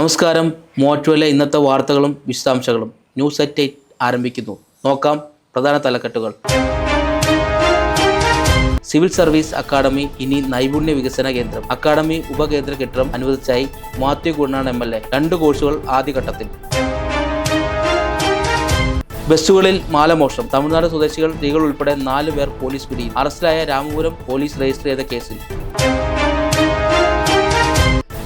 നമസ്കാരം. മോറ്റുവിലെ ഇന്നത്തെ വാർത്തകളും വിശദാംശങ്ങളും ന്യൂസ് അറ്റ് എയ്റ്റ് ആരംഭിക്കുന്നു. നോക്കാം പ്രധാന തലക്കെട്ടുകൾ. സിവിൽ സർവീസ് അക്കാദമി ഇനി നൈപുണ്യ വികസന കേന്ദ്രം. അക്കാദമി ഉപകേന്ദ്ര കെട്ടിടം അനുവദിച്ചായി മാത്യു കുണ്ണാണ് എം എൽ എ. രണ്ട് കോഴ്സുകൾ ആദ്യഘട്ടത്തിൽ. ബസ്സുകളിൽ മാലമോഷണം തമിഴ്നാട് സ്വദേശികൾ സ്ത്രീകൾ ഉൾപ്പെടെ നാല് പേർ പോലീസ് പിടിയിൽ. അറസ്റ്റിലായ രാമപുരം പോലീസ് രജിസ്റ്റർ ചെയ്ത കേസിൽ.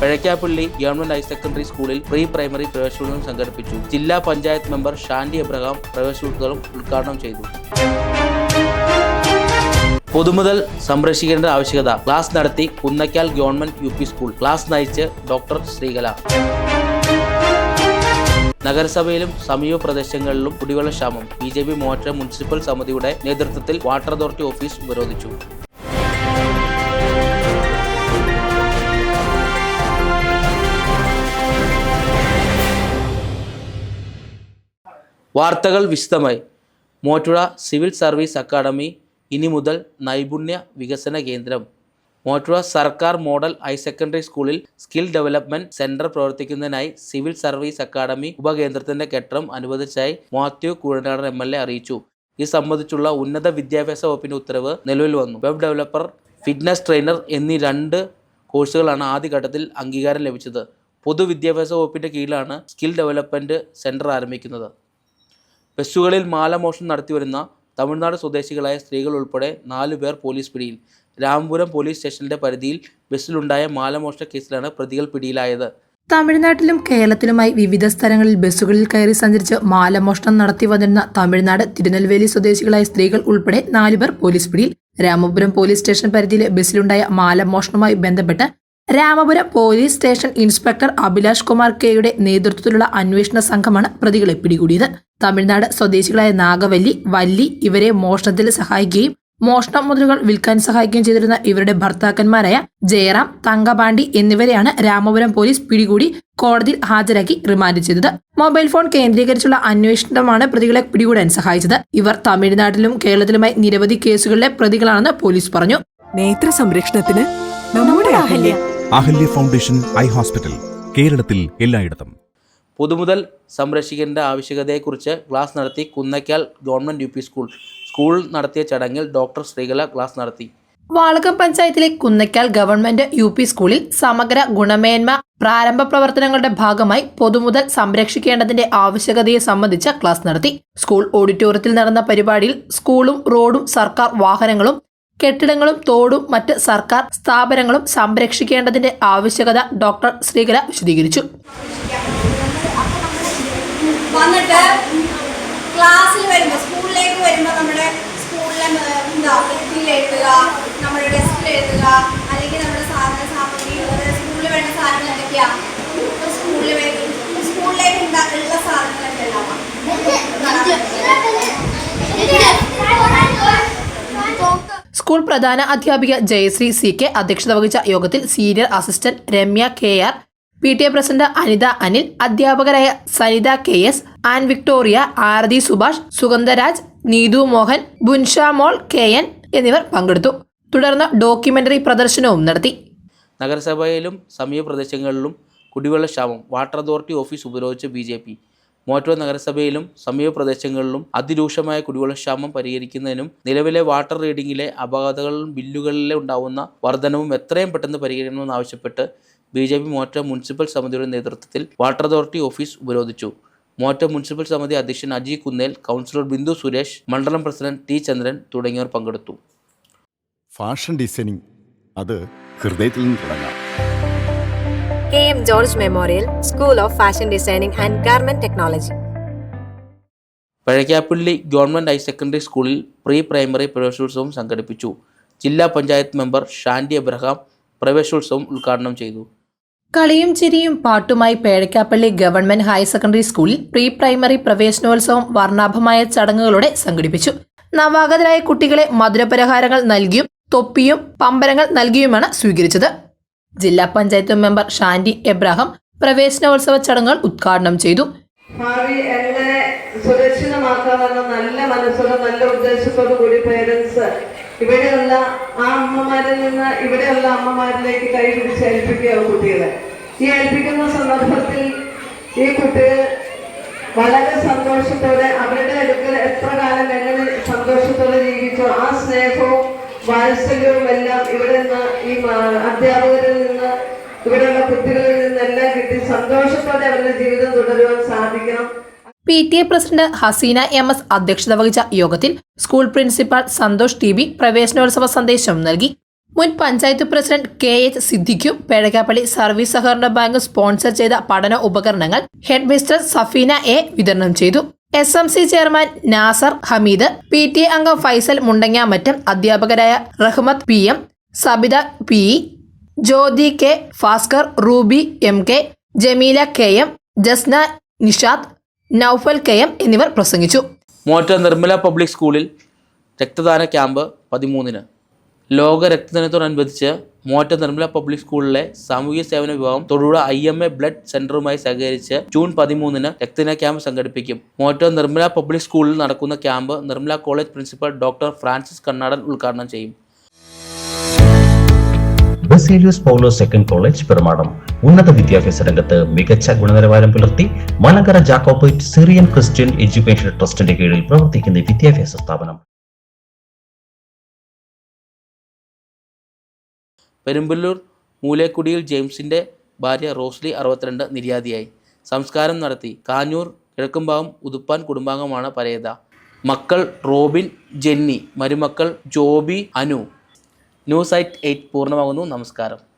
പഴക്കാപ്പള്ളി ഗവൺമെന്റ് ഹയർ സെക്കൻഡറി സ്കൂളിൽ പ്രീ പ്രൈമറി പ്രവേശനോത്സവം സംഘടിപ്പിച്ചു. ജില്ലാ പഞ്ചായത്ത് മെമ്പർ ഷാൻഡി എബ്രഹാം പ്രവേശനോത്സവം ഉദ്ഘാടനം ചെയ്തു. പൊതുമുതൽ സംരക്ഷിക്കേണ്ട ആവശ്യകത. ക്ലാസ് നടത്തി Kunnakkal government U P school. Class നയിച്ച് ഡോക്ടർ ശ്രീകല. നഗരസഭയിലും സമീപ പ്രദേശങ്ങളിലും കുടിവെള്ള ക്ഷാമം. ബി ജെ പി മോട്ട മുനിസിപ്പൽ സമിതിയുടെ നേതൃത്വത്തിൽ വാട്ടർ അതോറിറ്റി ഓഫീസ് ഉപരോധിച്ചു. വാർത്തകൾ വിശദമായി. മോറ്റുഴ സിവിൽ സർവീസ് അക്കാദമി ഇനി മുതൽ നൈപുണ്യ വികസന കേന്ദ്രം. മോറ്റുഴ സർക്കാർ മോഡൽ ഹയർ സെക്കൻഡറി സ്കൂളിൽ സ്കിൽ ഡെവലപ്മെന്റ് സെന്റർ പ്രവർത്തിക്കുന്നതിനായി സിവിൽ സർവീസ് അക്കാദമി ഉപകേന്ദ്രത്തിന്റെ കെട്ടിടം അനുവദിച്ചായി Mathew Kuzhalnadan M L A അറിയിച്ചു. ഇത് സംബന്ധിച്ചുള്ള ഉന്നത വിദ്യാഭ്യാസ വകുപ്പിന്റെ ഉത്തരവ് നിലവിൽ വന്നു. വെബ് ഡെവലപ്പർ ഫിറ്റ്നസ് ട്രെയിനർ എന്നീ രണ്ട് കോഴ്സുകളാണ് ആദ്യഘട്ടത്തിൽ അംഗീകാരം ലഭിച്ചത്. പൊതുവിദ്യാഭ്യാസ വകുപ്പിന്റെ കീഴിലാണ് സ്കിൽ ഡെവലപ്മെന്റ് സെന്റർ ആരംഭിക്കുന്നത്. ബസ്സുകളിൽ മാലമോഷണം നടത്തിവരുന്ന തമിഴ്നാട് സ്വദേശികളായ സ്ത്രീകൾ ഉൾപ്പെടെ നാലു പേർ പോലീസ് പിടിയിൽ. രാമപുരം പോലീസ് സ്റ്റേഷന്റെ പരിധിയിൽ ബസ്സിലുണ്ടായ മാലമോഷണ കേസിലാണ് പ്രതികൾ പിടിയിലായത്. തമിഴ്നാട്ടിലും കേരളത്തിലുമായി വിവിധ സ്ഥലങ്ങളിൽ ബസ്സുകളിൽ കയറി സഞ്ചരിച്ച് മാലമോഷണം നടത്തി വന്നിരുന്ന തമിഴ്നാട് തിരുനെൽവേലി സ്വദേശികളായ സ്ത്രീകൾ ഉൾപ്പെടെ നാലുപേർ പോലീസ് പിടിയിൽ. രാമപുരം പോലീസ് സ്റ്റേഷൻ പരിധിയിലെ ബസ്സിലുണ്ടായ മാലമോഷണവുമായി ബന്ധപ്പെട്ട് Ramapuram police station inspector Abhilash Kumar കെയുടെ നേതൃത്വത്തിലുള്ള അന്വേഷണ സംഘമാണ് പ്രതികളെ പിടികൂടിയത്. തമിഴ്നാട് സ്വദേശികളായ നാഗവല്ലി വല്ലി ഇവരെ മോഷണത്തിൽ സഹായിക്കുകയും മോഷണ മുതലുകൾ വിൽക്കാൻ സഹായിക്കുകയും ചെയ്തിരുന്ന ഇവരുടെ ഭർത്താക്കന്മാരായ ജയറാം തങ്കപാണ്ടി എന്നിവരെയാണ് രാമപുരം പോലീസ് പിടികൂടി കോടതിയിൽ ഹാജരാക്കി റിമാൻഡ് ചെയ്തത്. മൊബൈൽ ഫോൺ കേന്ദ്രീകരിച്ചുള്ള അന്വേഷണമാണ് പ്രതികളെ പിടികൂടാൻ സഹായിച്ചത്. ഇവർ തമിഴ്നാട്ടിലും കേരളത്തിലുമായി നിരവധി കേസുകളിലെ പ്രതികളാണെന്ന് പോലീസ് പറഞ്ഞു. നേത്ര സംരക്ഷണത്തിന് നമ്മുടെ Ahalya. Ahalya foundation eye hospital കേരളത്തിൽ എല്ലായിടത്തും. പൊതുമുതൽ സംരക്ഷിക്കേണ്ട ആവശ്യകതയെക്കുറിച്ച് ക്ലാസ് നടത്തി Kunnakkal government U P school. School നടത്തിയ ചടങ്ങിൽ ഡോക്ടർ ശ്രീകല ക്ലാസ് നടത്തി. വാളകം പഞ്ചായത്തിലെ കുന്നയ്ക്കാൽ ഗവൺമെന്റ് യു പി സ്കൂളിൽ സമഗ്ര ഗുണമേന്മ പ്രാരംഭ പ്രവർത്തനങ്ങളുടെ ഭാഗമായി പൊതുമുതൽ സംരക്ഷിക്കേണ്ടതിന്റെ ആവശ്യകതയെ സംബന്ധിച്ച ക്ലാസ് നടത്തി. സ്കൂൾ ഓഡിറ്റോറിയത്തിൽ നടന്ന പരിപാടിയിൽ സ്കൂളും റോഡും സർക്കാർ വാഹനങ്ങളും കെട്ടിടങ്ങളും തോടും മറ്റ് സർക്കാർ സ്ഥാപനങ്ങളും സംരക്ഷിക്കേണ്ടതിന്റെ ആവശ്യകത ഡോക്ടർ ശ്രീകല വിശദീകരിച്ചു. വന്നിട്ട് ക്ലാസ്സിൽ വരുമ്പോൾ സ്കൂളിലേക്ക് വരുമ്പോൾ നമ്മുടെ സ്കൂളിലെ എന്താ ഭിത്തിയിൽ എഴുതുക നമ്മുടെ ഡെസ്കിൽ എഴുതുക അല്ലെങ്കിൽ നമ്മുടെ സാധന സാമഗ്രി സ്കൂളിൽ വേണ്ട സാധനങ്ങൾ എന്തൊക്കെയാ ഇപ്പോൾ സ്കൂളിൽ സ്കൂളിലേക്ക് ഉള്ള സാധനങ്ങൾ എന്തെല്ലാം സ്കൂൾ പ്രധാന അധ്യാപിക ജയശ്രീ സി കെ അധ്യക്ഷത വഹിച്ച യോഗത്തിൽ senior assistant Ramya K R P T A president Anitha Anil അധ്യാപകരായ Sanitha K S Ann Victoria Arathi Subhash Sugandharaj Neethu Mohan Bunshamol K N എന്നിവർ പങ്കെടുത്തു. തുടർന്ന് ഡോക്യുമെന്ററി പ്രദർശനവും നടത്തി. നഗരസഭയിലും സമീപ പ്രദേശങ്ങളിലും കുടിവെള്ള ക്ഷാമം വാട്ടർ അതോറിറ്റി ഓഫീസ് ഉപരോധിച്ച് ബി ജെ പി മോറ്റോ നഗരസഭയിലും സമീപ പ്രദേശങ്ങളിലും അതിരൂക്ഷമായ കുടിവെള്ളക്ഷാമം പരിഹരിക്കുന്നതിനും നിലവിലെ വാട്ടർ റീഡിംഗിലെ അപകടങ്ങളിലും ബില്ലുകളിലെ ഉണ്ടാവുന്ന വർധനവും എത്രയും പെട്ടെന്ന് പരിഹരിക്കണമെന്ന് ആവശ്യപ്പെട്ട് ബി ജെ പി മോറ്റോ മുനിസിപ്പൽ സമിതിയുടെ നേതൃത്വത്തിൽ വാട്ടർ അതോറിറ്റി ഓഫീസ് ഉപരോധിച്ചു. മോറ്റോ മുനിസിപ്പൽ സമിതി അധ്യക്ഷൻ അജി കുന്നേൽ കൗൺസിലർ ബിന്ദു സുരേഷ് മണ്ഡലം പ്രസിഡന്റ് ടി ചന്ദ്രൻ തുടങ്ങിയവർ പങ്കെടുത്തു. Fashion designing. അത് ഹൃദയത്തിൽ നിന്ന് തുടങ്ങാം. K M George memorial school of fashion designing and garment technology. Pazhakkappally government higher secondary സ്കൂളിൽ പ്രീ പ്രൈമറി പ്രവേശനോത്സവം സംഘടിപ്പിച്ചു. ജില്ലാ പഞ്ചായത്ത് മെമ്പർ ഷാൻഡി എബ്രഹാം പ്രവേശനോത്സവം ഉദ്ഘാടനം ചെയ്തു. കളിയും ചിരിയും പാട്ടുമായി പേഴക്കാപ്പള്ളി ഗവൺമെന്റ് ഹയർ സെക്കൻഡറി സ്കൂളിൽ പ്രീ പ്രൈമറി പ്രവേശനോത്സവം വർണാഭമായ ചടങ്ങുകളോടെ സംഘടിപ്പിച്ചു. നവാഗതരായ കുട്ടികളെ മധുരപലഹാരങ്ങൾ നൽകിയും തൊപ്പിയും പമ്പരങ്ങൾ നൽകിയുമാണ് സ്വീകരിച്ചത്. ജില്ലാ പഞ്ചായത്ത് മെമ്പർ ഷാൻഡി എബ്രാഹാം പ്രവേശനോത്സവ ചടങ്ങുകൾ ഉദ്ഘാടനം ചെയ്തു. ഭാവി എങ്ങനെ സുരക്ഷിതമാക്കാമെന്ന നല്ല മനസ്സോടെ നല്ല ഉദ്ദേശത്തോടു കൂടി പേരൻസ് ഇവിടെയുള്ള ആ അമ്മമാരിൽ നിന്ന് ഇവിടെയുള്ള അമ്മമാരിലേക്ക് കൈ പിടിച്ച് ഏൽപ്പിക്കുകയാണ് കുട്ടികളെ. ഈ ഏൽപ്പിക്കുന്ന സന്ദർഭത്തിൽ ഈ കുട്ടികൾ വളരെ സന്തോഷത്തോടെ അവരുടെ അടുക്കൽ എത്ര കാലം എങ്ങനെ സന്തോഷത്തോടെ ജീവിച്ചോ ആ വാത്സല്യവും എല്ലാം ഇവിടെ നിന്ന് ഈ അധ്യാപകരിൽ നിന്ന് ഇവിടെയുള്ള കുട്ടികളിൽ നിന്നെല്ലാം കിട്ടി. സന്തോഷത്തോടെ അവരുടെ ജീവിതം തുടരുവാൻ സാധിക്കണം. P T A president Haseena M S അധ്യക്ഷത വഹിച്ച യോഗത്തിൽ school principal Santhosh T B പ്രവേശനോത്സവ സന്ദേശം നൽകി. മുൻ പഞ്ചായത്ത് പ്രസിഡന്റ് കെ എച്ച് സിദ്ദിഖും പേഴക്കാപ്പള്ളി സർവീസ് സഹകരണ ബാങ്ക് സ്പോൺസർ ചെയ്ത പഠന ഉപകരണങ്ങൾ ഹെഡ് മിസ്റ്റർ സഫീന എ വിതരണം ചെയ്തു. S M C chairman Nasar Hameed P T അംഗം ഫൈസൽ മുണ്ടങ്ങാമറ്റം അധ്യാപകരായ Rahmath P M Sabitha P Jyothi K Bhaskar Ruby M K Jameela K M Jasna Nishad Noufal K M എന്നിവർ പ്രസംഗിച്ചു. മോറ്റ Nirmala public സ്കൂളിൽ രക്തദാന camp പതിമൂന്നിന്. ലോക രക്തദാനത്തോടനുബന്ധിച്ച് നിർമ്മല പബ്ലിക് സ്കൂളിലെ സാമൂഹ്യ സേവന വിഭാഗം Thodupuzha I M A blood സെന്ററുമായി സഹകരിച്ച് ജൂൺ പതിമൂന്നിന് രക്തദിന ക്യാമ്പ് സംഘടിപ്പിക്കും. മോറ്റ നിർമ്മല പബ്ലിക് സ്കൂളിൽ നടക്കുന്ന camp Nirmala college principal doctor Francis Kannadan ഉദ്ഘാടനം ചെയ്യും. Baselius Paulose second college Perumadam. ഉന്നത വിദ്യാഭ്യാസ രംഗത്ത് മികച്ച ഗുണനിലവാരം പുലർത്തി Malankara Jacobite Syrian Christian education ട്രസ്റ്റിന്റെ കീഴിൽ പ്രവർത്തിക്കുന്ന വിദ്യാഭ്യാസ സ്ഥാപനം. പെരുമ്പല്ലൂർ മൂലേക്കുടിയിൽ ജെയിംസിന്റെ ഭാര്യ റോസ്ലി അറുപത്തിരണ്ട് നിര്യാതിയായി. സംസ്കാരം നടത്തി. കാഞ്ഞൂർ കിഴക്കുംഭാഗം ഉതുപ്പാൻ കുടുംബാംഗമാണ് പരേത. മക്കൾ റോബിൻ ജെന്നി. മരുമക്കൾ Joby Anu. News at eight പൂർണമാകുന്നു. നമസ്കാരം.